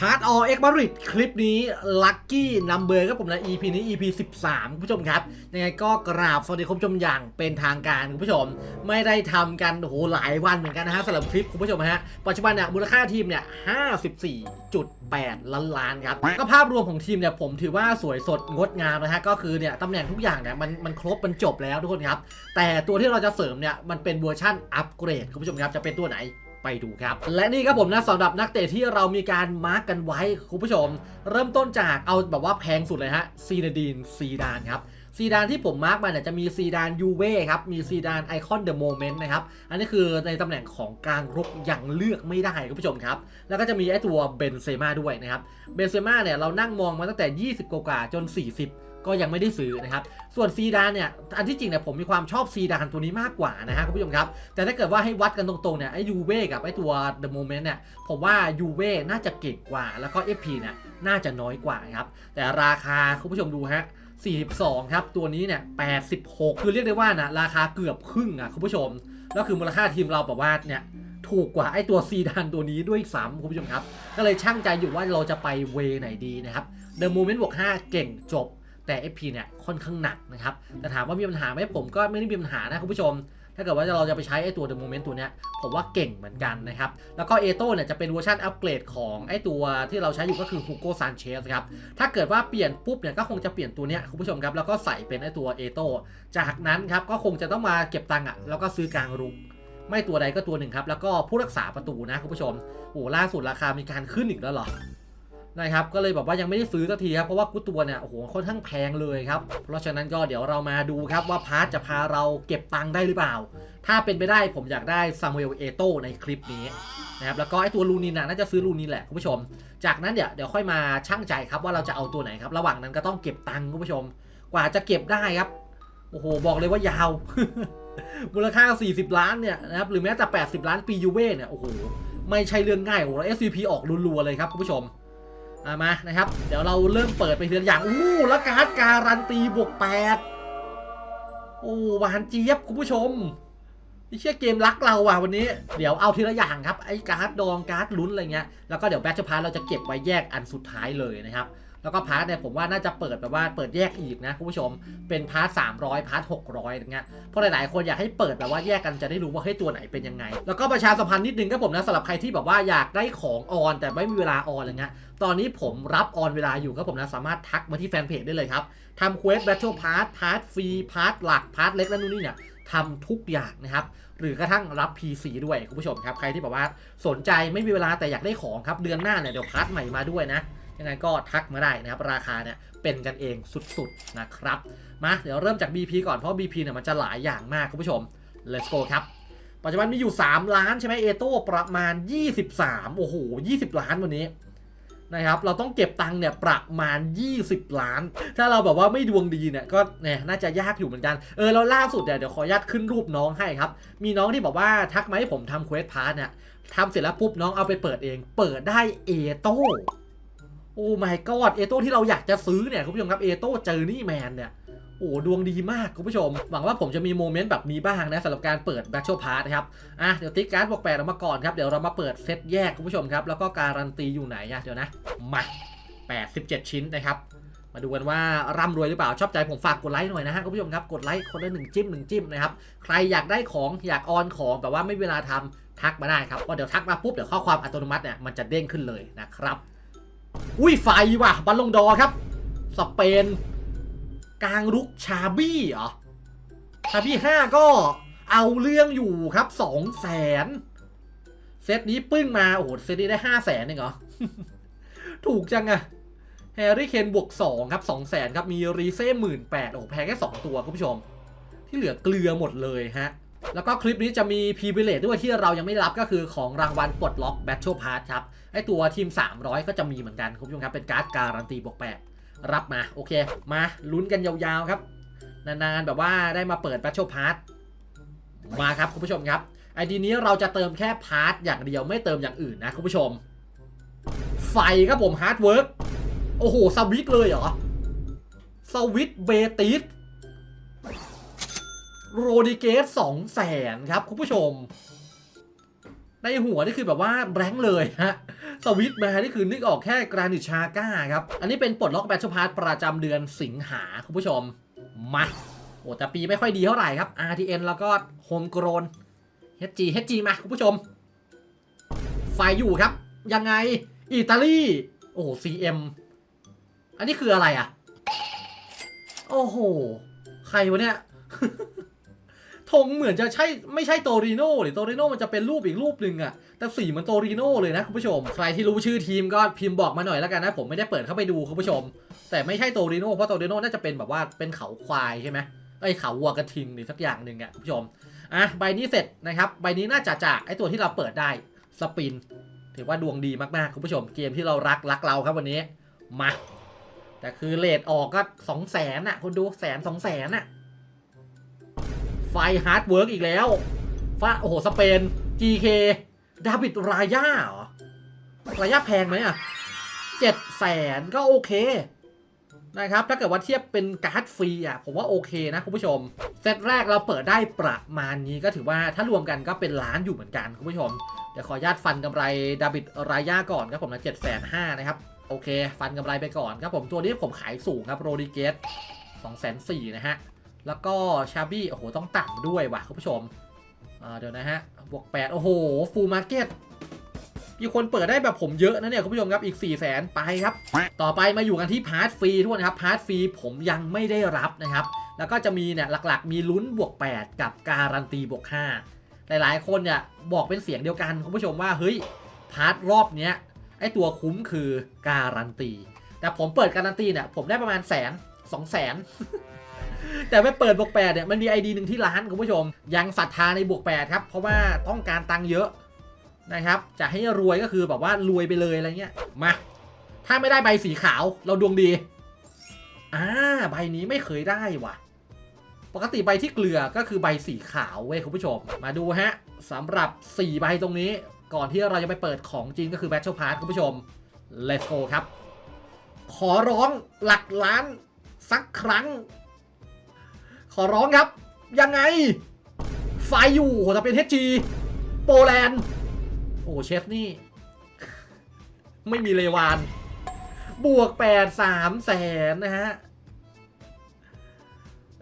พาร์ทอเอ็กมาริดคลิปนี้ลัคกี้นัมเบอร์ครับผมนะ EP นี้ EP 13คุณผู้ชมครับ ยังไงก็กราบสวัสดีคุณผู้ชมอย่างเป็นทางการคุณผู้ชม ไม่ได้ทำกันโอ้โหหลายวันเหมือนกันนะฮะสำหรับคลิปคุณผู้ชมฮะ ปัจจุบันเนี่ยมูลค่าทีมเนี่ย54.8 ล้านล้านครับ ก็ภาพรวมของทีมเนี่ยผมถือว่าสวยสดงดงามนะฮะ ก็คือเนี่ยตำแหน่งทุกอย่างเนี่ยมันมันครบมันจบแล้วทุกคนครับ แต่ตัวที่เราจะเสริมเนี่ยมันเป็นเวอร์ชั่นอัปเกรดคุณผู้ชมครับจะเป็นตัวไหน ไปดูครับ และนี่ครับผมนะสำหรับนักเตะที่เรามีการมาร์กกันไว้คุณผู้ชม เริ่มต้นจากเอาแบบว่าแพงสุดเลยฮะซีนาดีนซีดานครับซีดานที่ผมมาร์กมาเนี่ยจะมีซีดานยูเว่ครับ มีซีดานไอคอนเดอะโมเมนต์นะครับ อันนี้คือในตำแหน่งของกลางรุกอย่างเลือกไม่ได้คุณผู้ชมครับ แล้วก็จะมีไอตัวเบนเซม่าด้วยนะครับ เบนเซม่าเนี่ยเรานั่งมองมาตั้งแต่ 20 กว่าจน 40 ก็ยังไม่ได้ซื้อนะครับ ส่วนซีดานเนี่ย อันที่จริงเนี่ยผมมีความชอบซีดานตัวนี้มากกว่านะฮะคุณผู้ชมครับ แต่ถ้าเกิดว่าให้วัดกันตรงๆเนี่ยไอ้ยูเว่กับไอ้ตัวเดอะโมเมนต์เนี่ย ผมว่ายูเว่น่าจะเก่งกว่า แล้วก็ FP เนี่ยน่าจะน้อยกว่าครับ แต่ราคาคุณผู้ชมดูฮะ42 ครับ ตัวนี้เนี่ย 86 คือเรียกได้ว่านะราคาเกือบครึ่งอะคุณผู้ชม แล้วคือมูลค่าทีมเราแบบว่าเนี่ยถูกกว่าไอตัวซีดานตัวนี้ด้วยซ้ำคุณผู้ชมครับ ก็เลยช่างใจอยู่ว่าเราจะไปเวไหนดีนะครับเดอะโมเมนต์บวก5เก่งจบ แต่ FP เนี่ยค่อนข้างหนักนะครับแต่ถามว่ามีปัญหาไหมผมก็ไม่ได้มีปัญหานะคุณผู้ชม ถ้าเกิดว่าเราจะไปใช้ไอตัว The Moment ตัวเนี้ยผมว่าเก่งเหมือนกันนะครับ แล้วก็เอโต้เนี่ยจะเป็นเวอร์ชันอัปเกรดของไอตัวที่เราใช้อยู่ก็คือ Hugo Sanchez ครับ ถ้าเกิดว่าเปลี่ยนปุ๊บเนี่ยก็คงจะเปลี่ยนตัวเนี้ยคุณผู้ชมครับ แล้วก็ใส่เป็นไอตัวเอโต้จากนั้นครับก็คงจะต้องมาเก็บตังค์อะแล้วก็ซื้อกลางรุกไม่ตัวใดก็ตัวหนึ่งครับแล้วก็ผู้รักษาประตูนะคุณผู้ชมโอ้ล่าสุดราคามีการขึ้นอีกแล้วเหรอ นะครับก็เลยแบบว่ายังไม่ได้ซื้อสักทีครับเพราะว่ากุตัวเนี่ยโอ้โหค่อนข้างแพงเลยครับเพราะฉะนั้นก็เดี๋ยวเรามาดูครับว่าพาร์ทจะพาเราเก็บตังค์ได้หรือเปล่า ถ้าเป็นไปได้ผมอยากได้ซามูเอลเอโตในคลิปนี้นะครับแล้วก็ไอตัวลูนินนะน่าจะซื้อลูนินแหละคุณผู้ชม จากนั้นเดี๋ยวเดี๋ยวค่อยมาช่างใจครับว่าเราจะเอาตัวไหนครับระหว่างนั้นก็ต้องเก็บตังค์คุณผู้ชม กว่าจะเก็บได้ครับโอ้โหบอกเลยว่ายาวมูลค่า 40 ล้านเนี่ยนะครับหรือแม้แต่ 80 ล้านปียูเว่เนี่ยโอ้โหไม่ใช่เรื่องง่ายโอ้โหแล้ว SVP ออกรัวๆเลยครับคุณผู้ชม มามานะครับ เดี๋ยวเราเริ่มเปิดไปเดือนอย่างอู้แล้วการ์ดการันตีบวกแปดโอ้หวานเจี๊ยบคุณผู้ชม เชื่อเกมรักเราว่ะวันนี้เดี๋ยวเอาทีละอย่างครับไอ้การ์ดดองการ์ดลุ้นอะไรเงี้ยแล้วก็เดี๋ยวแบทเชพาร์เราจะเก็บไว้แยกอันสุดท้ายเลยนะครับแล้วก็พาร์ทเนี่ยผมว่าน่าจะเปิดแบบว่าเปิดแยกอีกนะคุณผู้ชมเป็นพาร์ท300 พาร์ท600อย่างเงี้ยเพราะหลายๆคนอยากให้เปิดแบบว่าแยกกันจะได้รู้ว่าเฮ้ยตัวไหนเป็นยังไง แล้วก็ประชาสัมพันธ์นิดนึงก็ผมนะสำหรับใครที่แบบว่าอยากได้ของออน แต่ไม่มีเวลาออนอะไรเงี้ยตอนนี้ผมรับออนเวลาอยู่ครับผมนะสามารถทักมาที่แฟนเพจได้เลยครับทำเควสแบทเทิลพาร์ทพาร์ทฟรีพาร์ทหลักพาร์ทเล็กและนู่นนี่เนี่ยทำทุกอย่างนะครับ หรือกระทั่งรับ PC ด้วยคุณผู้ชมครับ ใครที่แบบว่าสนใจไม่มีเวลาแต่อยากได้ของครับ เดือนหน้าเนี่ยเดี๋ยวพาร์ทใหม่มาด้วยนะ ยังไงก็ทักมาได้นะครับ ราคาเนี่ยเป็นกันเองสุดๆนะครับ มาเดี๋ยวเริ่มจาก BP ก่อนเพราะ BP เนี่ยมันจะหลายอย่างมากคุณผู้ชม let's go ครับปัจจุบันมีอยู่ 3 ล้านใช่ไหมเอโต้ประมาณ 23 โอ้โห 20 ล้านวันนี้ นะครับเราต้องเก็บตังค์เนี่ยประมาณ 20 ล้าน ถ้าเราแบบว่าไม่ดวงดีเนี่ยก็เนี่ยน่าจะยากอยู่เหมือนกันเออเราล่าสุดเนี่ยเดี๋ยวขออนุญาตขึ้นรูปน้องให้ครับ มีน้องที่บอกว่าทักมาให้ผมทำเควสพาร์ทเนี่ยทำเสร็จแล้วปุ๊บน้องเอาไปเปิดเอง เปิดได้เอโต้โอ้ my god เอโต้ที่เราอยากจะซื้อเนี่ยคุณผู้ชมครับเอโต้เจอนี่แมนเนี่ย โอ้ดวงดีมากคุณผู้ชม หวังว่าผมจะมีโมเมนต์แบบนี้บ้างนะสำหรับการเปิด Battle Pass นะครับอะเดี๋ยวติ๊กการ์ดบอกแปดออกมาก่อนครับเดี๋ยวเรามาเปิดเซตแยกคุณผู้ชมครับแล้วก็การันตีอยู่ไหนอะเดี๋ยวนะมา87 ชิ้นนะครับมาดูกันว่าร่ำรวยหรือเปล่าชอบใจผมฝากกดไลค์หน่อยนะฮะคุณผู้ชมครับกดไลค์คนละหนึ่งจิ้มหนึ่งจิ้มนะครับใครอยากได้ของอยากออนของแต่ว่าไม่เวลาทำทักมาได้ครับเพราะเดี๋ยวทักมาปุ๊บเดี๋ยวข้อความอัตโนมัติเนี่ยมันจะเด้งขึ้นเลยนะครับ อุ้ยไฟว่ะบัลลงดอครับ สเปน กลางรุกชาบี้เหรอชาบี้ห้าก็เอาเรื่องอยู่ครับสองแสนเซตนี้ปึ้งมา โอ้โห เซตนี้ได้ห้าแสนเองเหรอ ถูกจังอะแฮร์รี่เคนบวกสองครับสองแสนครับ มีรีเซ่หมื่นแปดโอ้โหแพงแค่สองตัวคุณผู้ชม ที่เหลือเกลือหมดเลยฮะ แล้วก็คลิปนี้จะมีพรีเวลเลตด้วยที่เรายังไม่รับก็คือของรางวัลปลดล็อกแบทเทิลพาร์ทครับ ไอตัวทีม 300 ก็จะมีเหมือนกันคุณผู้ชมครับ เป็นการ์ดการันตีบวกแปด รับมาโอเค มาลุ้นกันยาวๆครับ นานๆแบบว่าได้มาเปิด Battle Pass มาครับคุณผู้ชมครับไอดีนี้เราจะเติมแค่พาร์ทอย่างเดียวไม่เติมอย่างอื่นนะคุณผู้ชม ไฟครับผมฮาร์ดเวิร์กโอ้โหสวิตเลยเหรอสวิตเบติสโรดิเกสสองแสนครับคุณผู้ชม ในหัวนี่คือแบบว่าแบงค์เลยฮะสวิตมานี่คือนึกออกแค่กรานิชาก้าครับ อันนี้เป็นปลดล็อกแบทชพาร์ตประจำเดือนสิงหาคุณผู้ชม มาโอ้แต่ปีไม่ค่อยดีเท่าไหร่ครับ RTN แล้วก็โฮมโกรน HG HG มาคุณผู้ชม ไฟอยู่ครับ ยังไง อิตาลี โอ้ CM อันนี้คืออะไรอะ โอ้โห ใครวะเนี่ย ธงเหมือนจะใช่ไม่ใช่โตริโน่หรือโตริโน่มันจะเป็นรูปอีกรูปหนึ่งอะแต่สีมันโตริโน่เลยนะคุณผู้ชม ใครที่รู้ชื่อทีมก็พิมพ์บอกมาหน่อยแล้วกันนะ ผมไม่ได้เปิดเข้าไปดูคุณผู้ชม แต่ไม่ใช่โตริโน่เพราะโตริโน่น่าจะเป็นแบบว่าเป็นเขาควายใช่ไหมไอยเขาวัวกระทิงหรือสักอย่างหนึ่งอะคุณผู้ชมอะใบนี้เสร็จนะครับใบนี้น่าจะจากไอตัวที่เราเปิดได้สปิน ถือว่าดวงดีมากๆคุณผู้ชมเกมที่เรารักรักเราครับวันนี้มาแต่คือเลทออกก็สองแสนอะคุณดูแสนสองแสนอะ ไฟฮาร์ดเวิร์กอีกแล้วฟาโอ้โห สเปน GK ดาบิดรายาเหรอ รายาแพงไหมอะเจ็ดแสนก็โอเคนะครับ ถ้าเกิดว่าเทียบเป็นการ์ดฟรีอะ ผมว่าโอเคนะคุณผู้ชม เซตแรกเราเปิดได้ประมาณนี้ก็ถือว่าถ้ารวมกันก็เป็นล้านอยู่เหมือนกันคุณผู้ชม เดี๋ยวขอญาตฟันกำไรดาบิดรายาก่อนครับผมนะเจ็ดแสนห้านะครับ โอเค ฟันกำไรไปก่อนครับผมตัวนี้ผมขายสูงครับโรดิเกสสองแสนสี่นะฮะ แล้วก็ชาบี้โอ้โหต้องต่ำด้วยว่ะคุณผู้ชมเดี๋ยวนะฮะบวก8โอ้โหฟูลมาร์เก็ตมีคนเปิดได้แบบผมเยอะนะเนี่ยคุณผู้ชมครับอีก 4 0 0แสนไปครับ ต่อไปมาอยู่กันที่พาร์ทฟรีทุกคนครับพาร์ทฟรีผมยังไม่ได้รับนะครับ แล้วก็จะมีเนี่ยหลักๆ มีลุ้นบวก 8 กับการันตีบวก 5 หลายๆ คนเนี่ยบอกเป็นเสียงเดียวกันคุณผู้ชมว่าเฮ้ยพาร์ทรอบเนี้ยไอตัวคุ้มคือการันตี แต่ผมเปิดการันตีเนี่ยผมได้ประมาณแสนสองแสน แต่ไปเปิดบวกแปดเนี่ยมันมีไอดีหนึ่งที่ร้านคุณผู้ชม ยังศรัทธาในบวกแปดครับ เพราะว่าต้องการตังค์เยอะนะครับ จะให้รวยก็คือแบบว่ารวยไปเลยอะไรเงี้ย มา ถ้าไม่ได้ใบสีขาวเราดวงดี อ่า ใบนี้ไม่เคยได้ว่ะ ปกติใบที่เกลือก็คือใบสีขาวเว้ยคุณผู้ชม มาดูฮะสำหรับ 4 ใบตรงนี้ ก่อนที่เราจะไปเปิดของจริงก็คือ Battle Pass คุณผู้ชม Let's go ครับ ขอร้องหลักล้านสักครั้ง ขอร้องครับ ยังไง ไฟอยู่โหแต่เป็น HG โปแลนด์ โอ้เชฟนี่ ไม่มีเลวาน บวก8 3แสนนะฮะ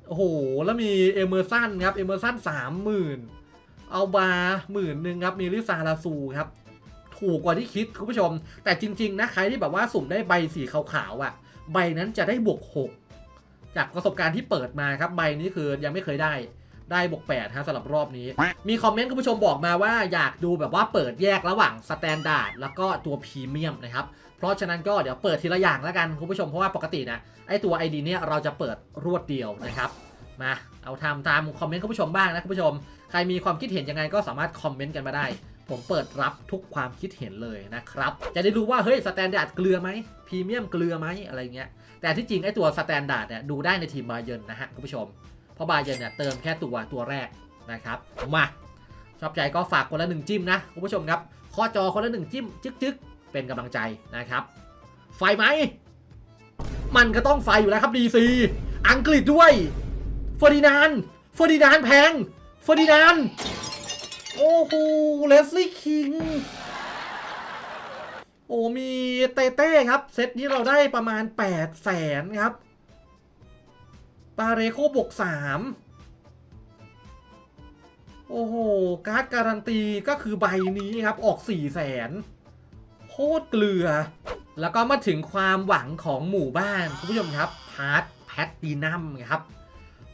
โอ้โห แล้วมีเอเมอร์สันครับ เอเมอร์สันสามหมื่นเอาบาหมื่นหนึ่งครับ มีลิซาลาซูครับ ถูกกว่าที่คิดคุณผู้ชม แต่จริง ๆ นะ ใครที่แบบว่าสุ่มได้ใบสีขาวๆอะ่ะ ใบนั้นจะได้บวก6 จากประสบการณ์ที่เปิดมาครับใบนี้คือยังไม่เคยได้ได้บวก8ฮะสำหรับรอบนี้ มีคอมเมนต์คุณผู้ชมบอกมาว่าอยากดูแบบว่าเปิดแยกระหว่างสแตนดาร์ดแล้วก็ตัวพรีเมียมนะครับ เพราะฉะนั้นก็เดี๋ยวเปิดทีละอย่างแล้วกันคุณผู้ชมเพราะว่าปกตินะไอตัว ID เนี่ยเราจะเปิดรวดเดียวนะครับ มาเอาทำตามคอมเมนต์คุณผู้ชมบ้างนะคุณผู้ชม ใครมีความคิดเห็นยังไงก็สามารถคอมเมนต์กันมาได้ ผมเปิดรับทุกความคิดเห็นเลยนะครับจะได้รู้ว่าเฮ้ยสแตนดาร์ดเกลือไหมพรีเมียมเกลือไหมอะไรเงี้ย แต่ที่จริงไอ้ตัวสแตนดาร์ดเนี่ยดูได้ในทีมบาเยร์นนะฮะคุณผู้ชม เพราะบาเยร์นเนี่ยเติมแค่ตัวตัวแรกนะครับ มาชอบใจก็ฝากคนละหนึ่งจิ้มนะคุณผู้ชมครับข้อจอคนละหนึ่งจิ้มจึ๊กจึ๊กเป็นกำลังใจนะครับ ไฟไหม มันก็ต้องไฟอยู่แล้วครับดีซีอังกฤษด้วยเฟอร์ดินานเฟอร์ดินานแพงเฟอร์ดินานโอ้โหเลสลี่คิง โอ้มีเต้เต้ครับ เซตนี้เราได้ประมาณ 8 0 0แสนครับปาเรโคบวก3โอ้โห การ์ดการันตีก็คือใบนี้ครับ ออก 4 0 0แสนโคตรเกลือ แล้วก็มาถึงความหวังของหมู่บ้านคุณผู้ชมครับ พาร์ทแพตตินัมครับ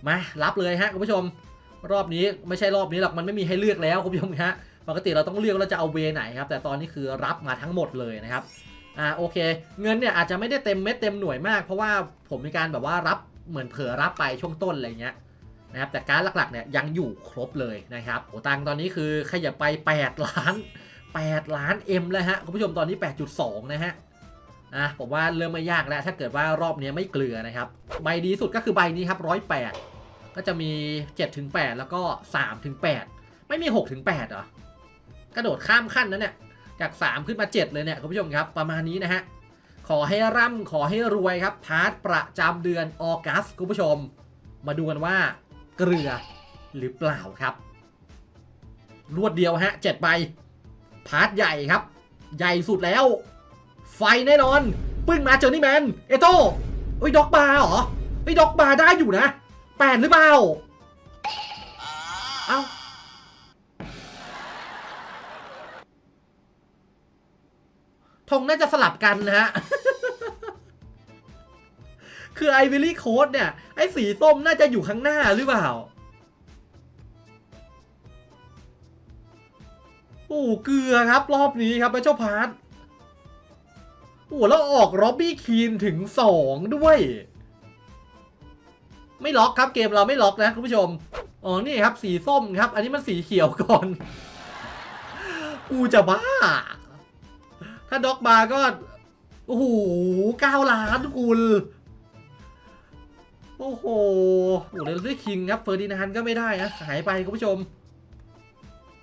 มา รับเลยฮะคุณผู้ชม รอบนี้ไม่ใช่รอบนี้หรอกมันไม่มีให้เลือกแล้วคุณผู้ชมฮะ ปกติเราต้องเลือกว่าเราจะเอาเวไหนครับ แต่ตอนนี้คือรับมาทั้งหมดเลยนะครับ อ่าโอเค เงินเนี่ยอาจจะไม่ได้เต็มเม็ดเต็มหน่วยมาก เพราะว่าผมมีการแบบว่ารับเหมือนเผื่อรับไปช่วงต้นอะไรเงี้ยนะครับแต่การหลักๆเนี่ยยังอยู่ครบเลยนะครับโอตังตอนนี้คือขยับไป 8 ล้าน 8 ล้าน M แล้วฮะคุณผู้ชมตอนนี้ 8.2 นะฮะอะผมว่าเริ่มไม่ยากแล้วถ้าเกิดว่ารอบนี้ไม่เกลือนะครับ ใบดีสุดก็คือใบนี้ครับ108ก็จะมี7ถึง8แล้วก็3ถึง8ไม่มี6ถึง8เหรอ กระโดดข้ามขั้นนะเนี่ยจาก 3 ขึ้นมา 7 เลยเนี่ยคุณผู้ชมครับประมาณนี้นะฮะขอให้ร่ำขอให้รวยครับ พาร์ทประจำเดือนออกัสคุณผู้ชม มาดูกันว่าเกลือหรือเปล่าครับ รวดเดียวฮะ7ใบ พาร์ทใหญ่ครับ ใหญ่สุดแล้ว ไฟแน่นอน ปึ้งมาเจอนี่แมน เอโต้เฮ้ยด็อกบาร์เหรอเฮ้ยด็อกบาร์ได้อยู่นะแปดหรือเปล่า เอ้า ธงน่าจะสลับกันนะฮะ คือไอวิลี่โค้ดเนี่ย ไอสีส้มน่าจะอยู่ข้างหน้าหรือเปล่า โอ้เกลือครับรอบนี้ครับแมชเชลพาร์ทโอ้แล้วออกร็อบบี้คีนถึงสองด้วย ไม่ล็อกครับเกมเราไม่ล็อกนะคุณผู้ชม อ๋อ นี่ครับสีส้มครับ อันนี้มันสีเขียวก่อน กูจะบ้า ถ้าด็อกบาก็ โอ้โหเก้าล้านคุณโอ้โหโอ้เลนซี่คิงครับเฟอร์ดินานก็ไม่ได้นะหายไปคุณผู้ชม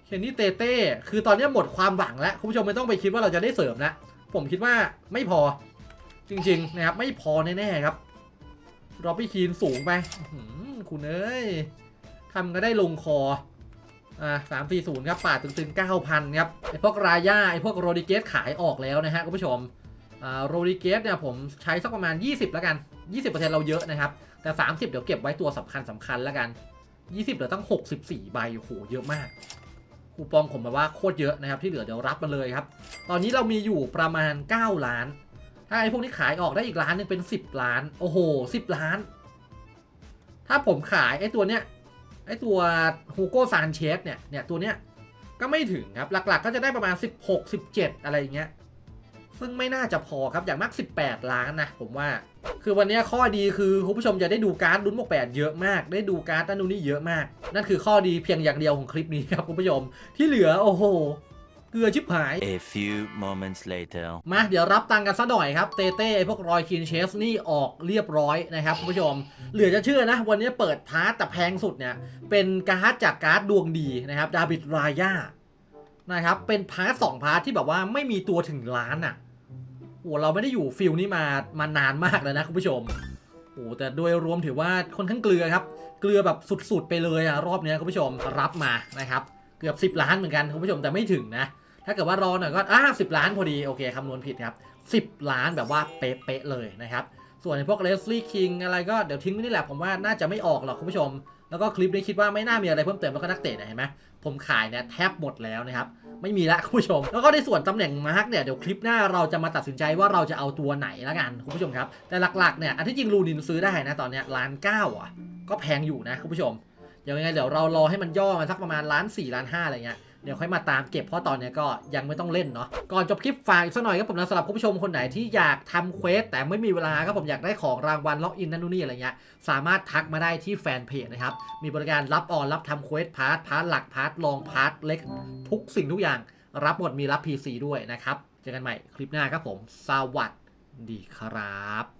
เคนนี่เตเต้ คือตอนนี้หมดความหวังแล้วคุณผู้ชมไม่ต้องไปคิดว่าเราจะได้เสริมนะผมคิดว่าไม่พอ จริงๆนะครับ ไม่พอแน่ๆครับรอบบี้คีนสูงไปอื้อหือคุณเอ้ยทำก็ได้ลงคอ อ่าสามสี่ศูนย์ครับป่าดตึงๆเก้าพันครับไอพวกรายาไอพวกโรดิเกสขายออกแล้วนะฮะคุณผู้ชมอ่าโรดิเกสเนี่ยผมใช้สักประมาณ 20แล้วกัน 20%เราเยอะนะครับ แต่ 30 เดี๋ยวเก็บไว้ตัวสำคัญสำคัญแล้วกัน 20เหลือตั้ง 64 ใบโอ้โหเยอะมากคูปองผมแบบว่าโคตรเยอะนะครับที่เหลือเดี๋ยวรับมาเลยครับ ตอนนี้เรามีอยู่ประมาณ 9 ล้าน ถ้าไอ้พวกนี้ขายออกได้อีกล้านหนึงเป็น 10 ล้าน โอ้โห 10 ล้าน ถ้าผมขายไอ้ตัวเนี้ย ไอตัวฮูโก้ซานเชสเนี่ยเนี่ยตัวเนี้ยก็ไม่ถึงครับ หลักๆ ก็จะได้ประมาณ 16 17 อะไรอย่างเงี้ย ซึ่งไม่น่าจะพอครับ อย่างมาก 18 ล้านนะ ผมว่า คือวันนี้ข้อดีคือคุณผู้ชมจะได้ดูการ์ดลุ้นหมวกแปดเยอะมาก ได้ดูการ์ดนั่นนู่นนี่เยอะมาก นั่นคือข้อดีเพียงอย่างเดียวของคลิปนี้ครับคุณผู้ชม ที่เหลือโอ้โห กลือชิบหาย A few moments later. มาเดี๋ยวรับตังค์กันซะหน่อยครับ เตเต้ไอพวกรอยคินเชสนี่ออกเรียบร้อยนะครับคุณผู้ชม เหลือจะเชื่อนะ วันนี้เปิดพาร์ตแต่แพงสุดเนี่ย เป็นการ์ดจากการ์ดดวงดีนะครับ ดาบิดรายานะครับ เป็นพาร์ทสองพาร์ทที่แบบว่าไม่มีตัวถึงล้านอะ่ะโอ้เราไม่ได้อยู่ฟิลนี้มามานานมากแล้วนะคุณผู้ชมโอ้แต่โดยรวมถือว่าค่อนข้างเกลือครับ เกลือแบบสุดๆไปเลยอะรอบเนี้ยคุณผู้ชมรับมานะครับ เกือบ 10 ล้านเหมือนกันคุณผู้ชมแต่ไม่ถึงนะ ถ้าเกิดว่ารอหน่อยก็อ่าสิล้านพอดีโอเคคำนวณผิดครับ10ล้านแบบว่าเป๊ะๆเลยนะครับ ส่วนในพวกเลสลี่คิงอะไรก็เดี๋ยวทิ้งไว้นี่แหละผมว่าน่าจะไม่ออกหรอกคุณผู้ชม แล้วก็คลิปนี้คิดว่าไม่น่ามีอะไรเพิ่มเติมแล้วก็นักเตะเห็นไหมผมขายเนี่ยแทบหมดแล้วนะครับไม่มีละคุณผู้ชม แล้วก็ในส่วนตำแหน่งมาร์กเนี่ยเดี๋ยวคลิปหน้าเราจะมาตัดสินใจว่าเราจะเอาตัวไหนละกันคุณผู้ชมครับ แต่หลักๆเนี่ยอันที่จริงลูนินซื้อได้นะตอนเนี้ยล้านเก้าอะก็แพงอยู่นะคุณผู้ชมยังไงเดี๋ยวเรารอให้มันย่อมาสักประมาณล้านสี่ล้านห้าอะไรเงี้ย เดี๋ยวค่อยมาตามเก็บเพราะตอนนี้ก็ยังไม่ต้องเล่นเนาะก่อนจบคลิปฝากอีกสักหน่อยครับผมนะสำหรับผู้ชมคนไหนที่อยากทำเควสแต่ไม่มีเวลาก็ผมอยากได้ของรางวัลล็อกอินนั่นนู่นนี่อะไรเงี้ยสามารถทักมาได้ที่แฟนเพจนะครับมีบริการรับออนรับทำเควสพาร์ทพาร์ทหลักพาร์ทลองพาร์ทเล็ก ทุกสิ่งทุกอย่าง รับหมดมีรับ PC ด้วยนะครับเจอกันใหม่คลิปหน้าครับผมสวัสดีครับ